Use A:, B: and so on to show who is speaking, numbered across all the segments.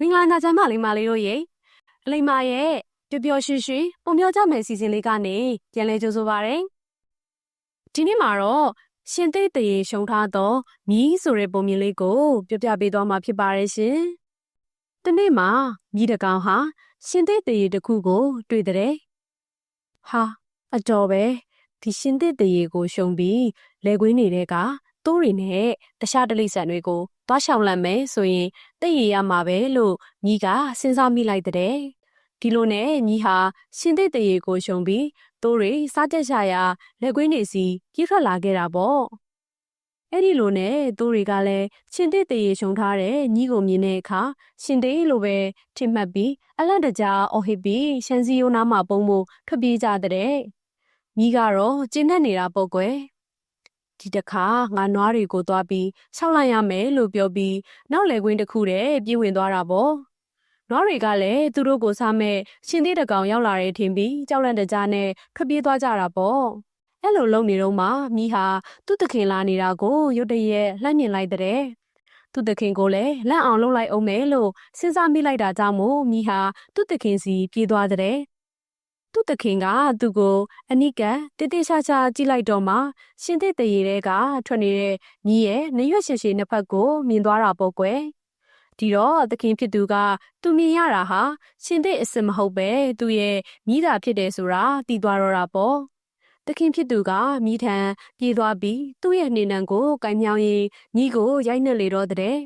A: မင်္ဂလာညချမ်းပါလိမ္မာလေးတို့ရေအလိမ္မာရဲ့ပျော်ပျော်ရွှင်ရွှင်ပုံပြောကြမယ်စီစဉ်လေးကနေပြန်လဲကြိုးဆိုပါရယ်ဒီနေ့မှာတော့ရှင်သိတရေရှုံထားသောမြီးဆိုတဲ့ပုံမြင်လေးကို ပြပြပေးသွားမှာဖြစ်ပါရဲ့ရှင်ဒီနေ့မှာမြီးတကောင်ဟာ ရှင်သိတရေတစ်ခုကို တွေ့တဲ့ဟာအတော်ပဲဒီရှင်သိတရေကိုရှုံပြီးလဲကွင်းနေတဲ့ကသူ့တွေနဲ့တခြားတလိษံတွေကို သွားရှောင်လန့်မယ်ဆိုရင်သိရရမှာပဲလို့ညီကစဉ်းစားမိလိုက်တဲ့ဒီလိုနဲ့ညီဟာရှင်သိတရေကိုရှုံပြီးတိုးတွေစားကြက်ရှာရာလက်ကွင်းတွေစီပြေးထွက်လာခဲ့တာပေါ့အဲ့ဒီလိုနဲ့တိုးတွေကလည်းရှင်သိတရေရှုံထားတဲ့ညီကိုမြင်တဲ့အခါရှင်သိလိုပဲထင်မှတ်ပြီးအလန့်တကြားအော်ဟစ်ပြီးရှန်စီယိုနားမှာပုံဖို့ထွက်ပြေးကြတဲ့ညီကတော့ကျင်းနေနေတာပေါ့ကွယ် ဒီတခါငါနွားတွေကိုသွားပြီးဆောက်လိုက်ရမယ်လို့ပြောပြီးနောက်လေကွင်းတစ်ခုတည်းပြေးဝင်သွားတာပေါ့နွားတွေကလည်းသူတို့ကိုစားမဲ့ရှင်သေးတကောင်ရောက်လာတဲ့ထင်ပြီးကြောက်လန့်တကြားနဲ့ထွက်ပြေးသွားကြတာပေါ့အဲ့လိုလုံနေတော့မှမိဟာသူ့တခင်လာနေတာကိုရုတ်တရက်လှမ်းမြင်လိုက်တဲ့သူ့တခင်ကိုလည်းလက်အောင်လှုပ်လိုက်အောင်မယ်လို့စဉ်းစားမိလိုက်တာကြောင့်မို့မိဟာသူ့တခင်စီပြေးသွားတဲ့ သူ့တခင်ကသူ့ကိုအနိကတိတိကျကျကြည့်လိုက်တော့မှရှင်သစ်တရေတဲကထွက်နေတဲ့ညီရဲ့နရွက်ရှည်ရှည်နှစ်ဖက်ကိုမြင်သွားတာပေါ့ကွယ်ဒီတော့သခင်ဖြစ်သူကသူမြင်ရတာဟာရှင်သစ်အစ်စ်မဟုတ်ပဲသူရဲ့မိသားဖြစ်တယ်ဆိုတာသိသွားတော့တာပေါ့သခင်ဖြစ်သူကမိထံပြေးသွားပြီးသူ့ရဲ့နေနံကိုကင်မြောင်းရင်ညီကိုရိုက်နှက်လေတော့တဲ့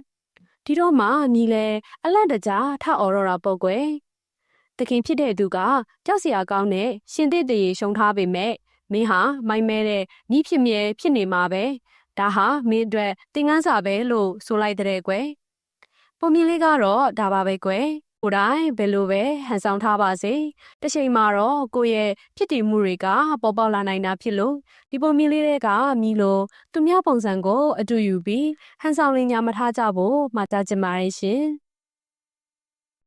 A: ဒီတော့မှညီလဲအလန့်တကြားထအော်တော့တာပေါ့ကွယ် တခင်ဖြစ်တဲ့သူကကြောက်စရာကောင်းတဲ့ရှင်သစ်တရေရှုံထားပေမဲ့မင်းဟာမိုင်းမဲတဲ့ညီဖြစ်မြဲဖြစ်နေမှာပဲဒါဟာမင်းအတွက်သင်ခန်းစာပဲလို့ဆိုလိုက်တဲ့ကွယ်ပုံမြင်လေးကတော့ဒါပါပဲကွယ်ကိုယ်တိုင်ဘယ်လိုပဲဟန်ဆောင်ထားပါစေတစ်ချိန်မှာတော့ကိုယ့်ရဲ့ဖြစ်တည်မှုတွေကပေါ်ပေါက်လာနိုင်တာဖြစ်လို့ဒီပုံမြင်လေးတွေကမိလို့သူများပုံစံကိုအတူယူပြီးဟန်ဆောင်လင်းညာမထားကြဖို့မှာကြားချင်ပါတယ်ရှင်